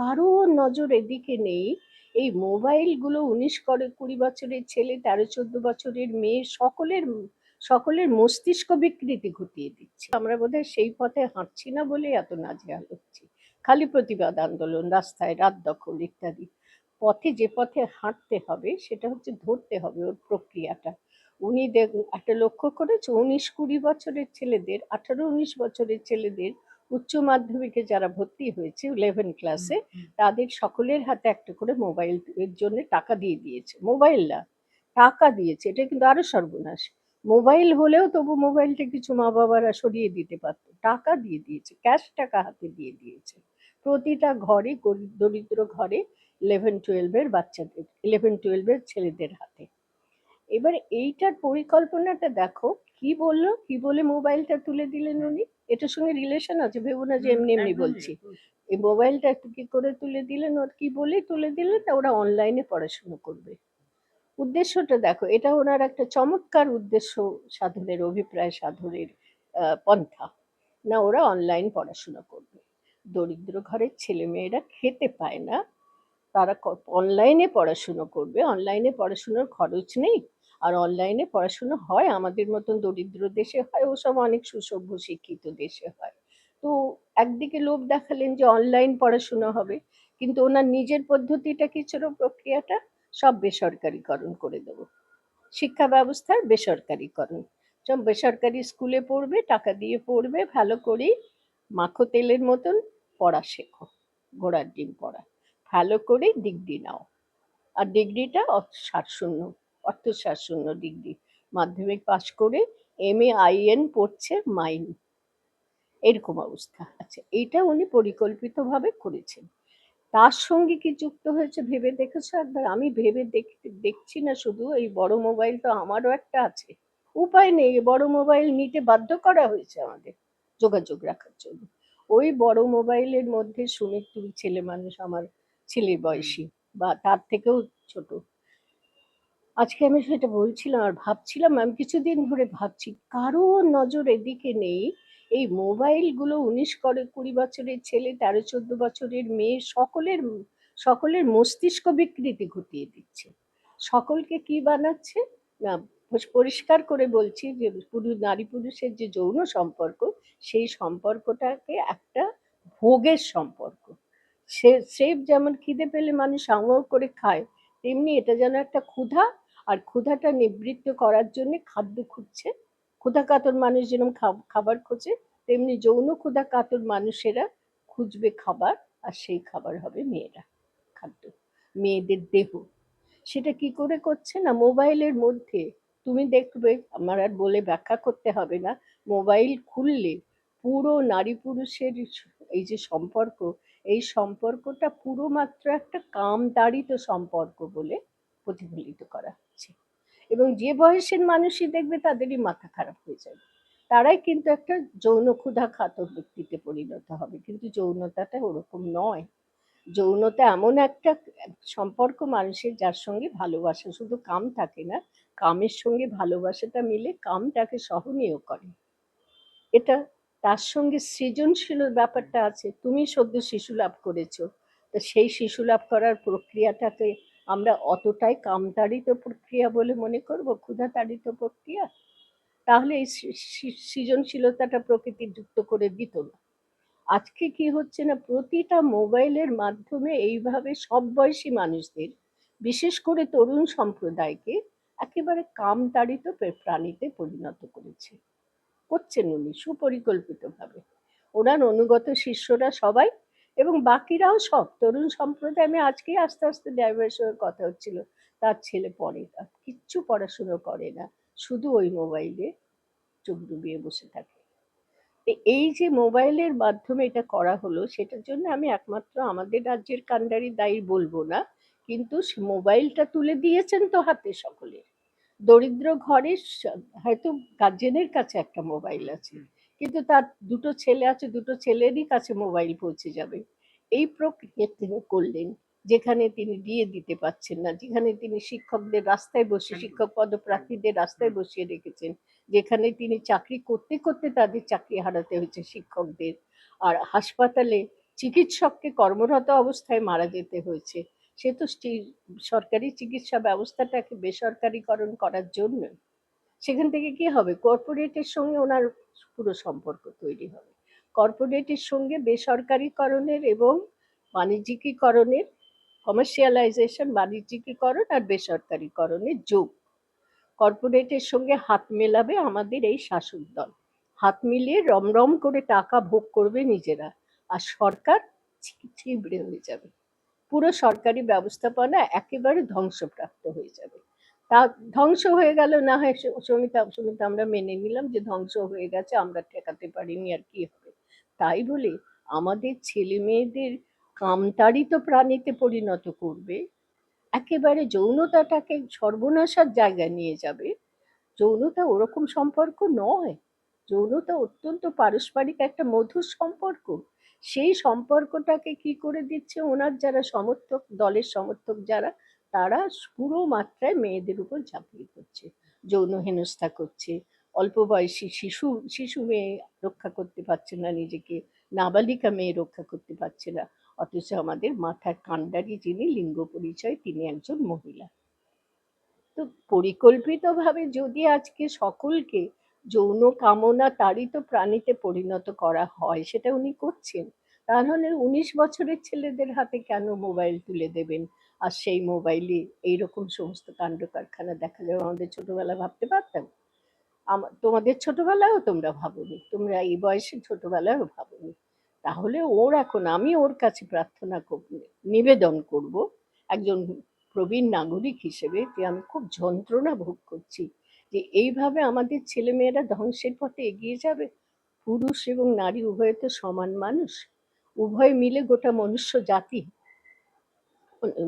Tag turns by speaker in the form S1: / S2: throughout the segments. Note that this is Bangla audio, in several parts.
S1: কারও নজর এদিকে নেই। এই মোবাইলগুলো উনিশ করে কুড়ি বছরের ছেলে, তেরো, চোদ্দ বছরের মেয়ে, সকলের সকলের মস্তিষ্ক বিকৃতি ঘটিয়ে দিচ্ছে। আমরা বোধহয় সেই পথে হাঁটছি না বলে এত নাজেহাল হচ্ছি। খালি প্রতিবাদ আন্দোলন, রাস্তায় রাত দখল ইত্যাদি। পথে যে পথে হাঁটতে হবে, সেটা হচ্ছে ধরতে হবে ওর প্রক্রিয়াটা। উনি দেখ, একটা লক্ষ্য করেছে, উনিশ কুড়ি বছরের ছেলেদের, আঠারো, উনিশ বছরের ছেলেদের উচ্চ মাধ্যমিকে যারা ভর্তি হয়েছে ইলেভেন ক্লাসে তাদের সকলের হাতে একটা করে মোবাইল এর জন্য টাকা দিয়ে দিয়েছে। মোবাইল না টাকা দিয়েছে এটা কিন্তু আরও সর্বনাশ। মোবাইল হলেও তবু মোবাইলটা কিছু মা বাবারা সরিয়ে দিতে পারত। টাকা দিয়ে দিয়েছে ক্যাশ টাকা হাতে দিয়ে দিয়েছে। প্রতিটা ঘরে গরিব দরিদ্র ঘরে ইলেভেন টুয়েলভের বাচ্চাদের ইলেভেন টুয়েলভের ছেলেদের হাতে। এবার এইটার পরিকল্পনাটা দেখো কি বলল কি বলে মোবাইলটা তুলে দিলেন উনি? এটার সঙ্গে রিলেশন আছে ভেবো না যে এমনি এমনি বলছি। এই মোবাইলটা একটু কি করে তুলে দিলেন? ওর কি বলে তুলে দিলেন? তা ওরা অনলাইনে পড়াশুনো করবে। উদ্দেশ্যটা দেখো এটা ওনার একটা চমৎকার উদ্দেশ্য সাধনের অভিপ্রায় সাধনের পন্থা। না ওরা অনলাইন পড়াশোনা করবে। দরিদ্র ঘরের ছেলে মেয়েরা খেতে পায় না। তারা অনলাইনে পড়াশুনো করবে। অনলাইনে পড়াশুনোর খরচ নেই। আর অনলাইনে পড়াশুনো হয়, আমাদের মতন দরিদ্র দেশে হয় ওসব অনেক সুসভ্য শিক্ষিত দেশে হয়। তো একদিকে লোভ দেখালেন যে অনলাইন পড়াশুনো হবে, কিন্তু ওনার নিজের পদ্ধতিটা কি ছিল, প্রক্রিয়াটা? সব বেসরকারিকরণ করে দেব। শিক্ষা ব্যবস্থার বেসরকারিকরণ। বেসরকারি স্কুলে পড়বে, টাকা দিয়ে পড়বে, ভালো করে মাখো তেলের মতন পড়া শেখো, ঘোড়ার ডিম পড়া। ভালো করে ডিগ্রি নাও। আর ডিগ্রিটা শূন্য অর্থ শূন্য ডিগ্রি। মাধ্যমিক পাশ করে এম এ আইএন পড়ছে মাইন। এরকম অবস্থা। আচ্ছা এইটা উনি পরিকল্পিতভাবে করেছেন। তার সঙ্গে কি যুক্ত হয়েছে ভেবে দেখেছ একবার? আমি ভেবে দেখ- দেখছি না শুধু, এই বড় মোবাইল তো আমারও একটা আছে। উপায় নেই বড় মোবাইল নিতে বাধ্য করা হয়েছে আমাদের যোগাযোগ রাখার জন্য। ওই বড় মোবাইলের মধ্যে শুনে তুমি ছেলে মানুষ, আমার ছেলের বয়সী, বা তার থেকেও ছোট। আজকে আমি সেটা বলছিলাম আর ভাবছিলাম আমি কিছুদিন ধরে ভাবছি, কারও নজর এদিকে নেই। এই মোবাইলগুলো উনিশ করে কুড়ি বছরের ছেলে, তেরো, চোদ্দ বছরের মেয়ে সকলের সকলের মস্তিষ্ক বিকৃতি ঘটিয়ে দিচ্ছে। সকলকে কি বানাচ্ছে? না পরিষ্কার করে বলছি যে, পুরুষ, নারী পুরুষের যে যৌন সম্পর্ক, সেই সম্পর্কটাকে একটা ভোগের সম্পর্ক। সে সেফ যেমন খিদে পেলে মানুষ সংগ্রহ করে খায়, তেমনি এটা যেন একটা ক্ষুধা আর ক্ষুধাটা নিবৃত্ত করার জন্য খাদ্য খুঁজছে। ক্ষুধা কাতর মানুষ যেরকম খাবার খোঁজে, তেমনি যৌন ক্ষুধা কাতর মানুষেরা খুঁজবে খাবার, আর সেই খাবার হবে মেয়েরা, খাদ্য, মেয়েদের দেহ। সেটা কি করে করছে না? মোবাইলের মধ্যে, তুমি দেখবে, আমার আর বলে ব্যাখ্যা করতে হবে না, মোবাইল খুললে পুরো নারী পুরুষের এই যে সম্পর্ক, এই সম্পর্কটা পুরো মাত্র একটা কামতাড়িত সম্পর্ক বলে প্রতিফলিত করা। হচ্ছে এবং যে বয়সের মানুষই দেখবে তাদেরই মাথা খারাপ হয়ে যাবে। তারাই কিন্তু একটা যৌন ক্ষুধা খাতক ব্যক্তিতে পরিণত হবে। কিন্তু যৌনতাটা ওরকম নয়। যৌনতা এমন একটা সম্পর্ক মানুষের যার সঙ্গে ভালোবাসা শুধু কাম থাকে না, কামের সঙ্গে ভালোবাসাটা মিলে কামটাকে সহনীয় করে। এটা তার সঙ্গে সৃজনশীল ব্যাপারটা আছে। তুমি সদ্য শিশু লাভ করেছ। তো সেই শিশু লাভ করার প্রক্রিয়াটাকে আমরা অতটাই কামতাড়িত প্রক্রিয়া বলে মনে করব, ক্ষুধাতাড়িত প্রক্রিয়া? তাহলে এই সৃজনশীলতাটা প্রকৃতি যুক্ত করে দিত না। আজকে কি হচ্ছে না, প্রতিটা মোবাইলের মাধ্যমে এইভাবে সব বয়সী মানুষদের, বিশেষ করে তরুণ সম্প্রদায়কে, একেবারে কামতাড়িত প্রাণীতে পরিণত করেছে। করছেন উনি সুপরিকল্পিতভাবে। ওনার অনুগত শিষ্যরা সবাই এবং বাকিরাও সব। তরুণ সম্প্রদায়, আমি আজকেই আস্তে আস্তে ড্রাইভারের সঙ্গে কথা হচ্ছিল। তার ছেলে পড়ে কিচ্ছু পড়াশুনো করে না, শুধু ওই মোবাইলে চোখ ডুবিয়ে বসে থাকে। এই যে মোবাইলের মাধ্যমে এটা করা হলো, সেটার জন্য আমি একমাত্র আমাদের রাজ্যের কান্ডারি দায়ী বলব না, কিন্তু মোবাইলটা তুলে দিয়েছেন তো হাতে সকলের। দরিদ্র ঘরে হয়তো গার্জেনের কাছে একটা মোবাইল আছে। কিন্তু তার দুটো ছেলে আছে, দুটো ছেলেরই কাছে মোবাইল পৌঁছে যাবে। এই প্রক্রিয়া তিনি করলেন, যেখানে তিনি দিয়ে দিতে পারছেন না, যেখানে তিনি শিক্ষকদের রাস্তায় বসে, শিক্ষক পদপ্রার্থীদের রাস্তায় বসিয়ে রেখেছেন, যেখানে তিনি চাকরি করতে করতে তাদের চাকরি হারাতে হয়েছে শিক্ষকদের। আর হাসপাতালে চিকিৎসককে কর্মরত অবস্থায় মারা যেতে হয়েছে। সে তো সরকারি চিকিৎসা ব্যবস্থাটাকে বেসরকারিকরণ করার জন্য সেখান থেকে কি হবে? কর্পোরেটের সঙ্গে ওনার পুরো সম্পর্ক তৈরি হবে। কর্পোরেটের সঙ্গে বেসরকারিকরণের এবং বাণিজ্যিকীকরণের কমার্শিয়ালাইজেশন বাণিজ্যিকীকরণ আর বেসরকারিকরণের যোগ। কর্পোরেটের সঙ্গে হাত মেলাবে আমাদের এই শাসক দল। হাত মিলিয়ে রমরম করে টাকা ভোগ করবে নিজেরা। আর সরকার ছিবড়ে হয়ে যাবে। পুরো সরকারি ব্যবস্থাপনা একেবারে ধ্বংসপ্রাপ্ত হয়ে যাবে। তা ধ্বংস হয়ে গেল, না হয় সমিতা সমিতা, আমরা মেনে নিলাম যে ধ্বংস হয়ে গেছে, আমরা ঠেকাতে পারিনি আর কি হবে। তাই বলে আমাদের ছেলে মেয়েদের কামতাড়িত প্রাণীতে পরিণত করবে, একেবারে যৌনতাটাকে সর্বনাশার জায়গায় নিয়ে যাবে। যৌনতা ওরকম সম্পর্ক নয়, যৌনতা অত্যন্ত পারস্পরিক একটা মধুর সম্পর্ক। সেই সম্পর্কটাকে কি করে দিচ্ছে, ওনার যারা সমর্থক, দলের সমর্থক যারা তারা পুরো মাত্রায় মেয়েদের উপর ঝাঁপিয়ে পড়ছে, যৌন হেনস্থা করছে, অল্প বয়সী শিশু শিশু মেয়ে রক্ষা করতে পারছে না নিজেকে, নাবালিকা মেয়ে রক্ষা করতে পারছে না, অথচ আমাদের মাথার কাণ্ডারি যিনি লিঙ্গ পরিচয় তিনি একজন মহিলা। তো পরিকল্পিতভাবে যদি আজকে সকলকে যৌন কামনা তারই তো প্রাণীতে পরিণত করা হয়, সেটা উনি করছেন? তাহলে উনিশ বছরের ছেলেদের হাতে কেন মোবাইল তুলে দেবেন? আর সেই মোবাইলে এইরকম সমস্ত কাণ্ড কারখানা দেখা যাবে আমাদের ছোটবেলা ভাবতে পারতাম আমার তোমাদের ছোটবেলায়ও তোমরা ভাবোনি? তোমরা এই বয়সে ছোটবেলায়ও ভাবোনি? তাহলে ওর এখন, আমি ওর কাছে প্রার্থনা নিবেদন করব, একজন প্রবীণ নাগরিক হিসেবে যে আমি খুব যন্ত্রণা ভোগ করছি যে এইভাবে আমাদের ছেলেমেয়েরা ধ্বংসের পথে এগিয়ে যাবে? পুরুষ এবং নারী উভয়ে তো সমান মানুষ। উভয় মিলে গোটা মনুষ্য জাতি।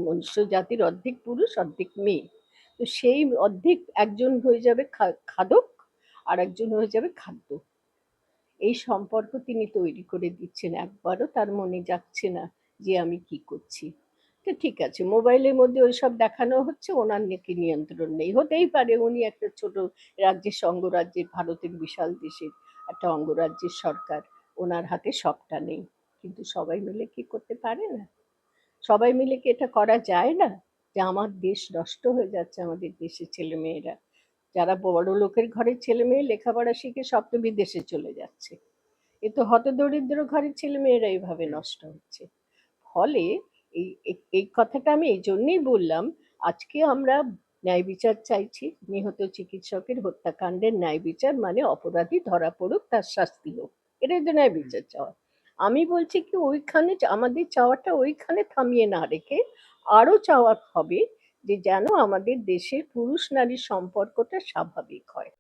S1: মনুষ্য জাতির অর্ধেক পুরুষ, অর্ধেক মেয়ে। তো সেই অর্ধেক একজন হয়ে যাবে খাদক আর একজন হয়ে যাবে খাদ্য। এই সম্পর্ক তিনি তৈরি করে দিচ্ছেন। একবারও তার মনে যাচ্ছে না যে আমি কি করছি। তো ঠিক আছে, মোবাইলের মধ্যে ওইসব দেখানো হচ্ছে, ওনার নাকি নিয়ন্ত্রণ নেই। হতেই পারে উনি একটা ছোট রাজ্যের, অঙ্গরাজ্যের, ভারতের বিশাল দেশের একটা অঙ্গরাজ্যের সরকার। ওনার হাতে সবটা নেই। কিন্তু সবাই মিলে কি করতে পারে না? সবাই মিলে কি এটা করা যায় না? যে আমার দেশ নষ্ট হয়ে যাচ্ছে, আমাদের দেশের ছেলে মেয়েরা যারা বড় লোকের ঘরের ছেলে মেয়ে লেখাপড়া শিখে সব তো বিদেশে চলে যাচ্ছে। এ তো হতদরিদ্র ঘরের ছেলে মেয়েরা এইভাবে নষ্ট হচ্ছে। ফলে এই- এই কথাটা আমি এই জন্যই বললাম, আজকে আমরা ন্যায় বিচার চাইছি। নিহত চিকিৎসকের হত্যাকাণ্ডের ন্যায় বিচার মানে অপরাধী ধরা পড়ুক, তার শাস্তি হোক। এটাই তো ন্যায় বিচার চাওয়া। আমি বলছি কি, ওইখানে আমাদের চাওয়াটা ওইখানে থামিয়ে না রেখে আরও চাওয়া হবে যে যেন আমাদের দেশের পুরুষ নারীর সম্পর্কটা স্বাভাবিক হয়।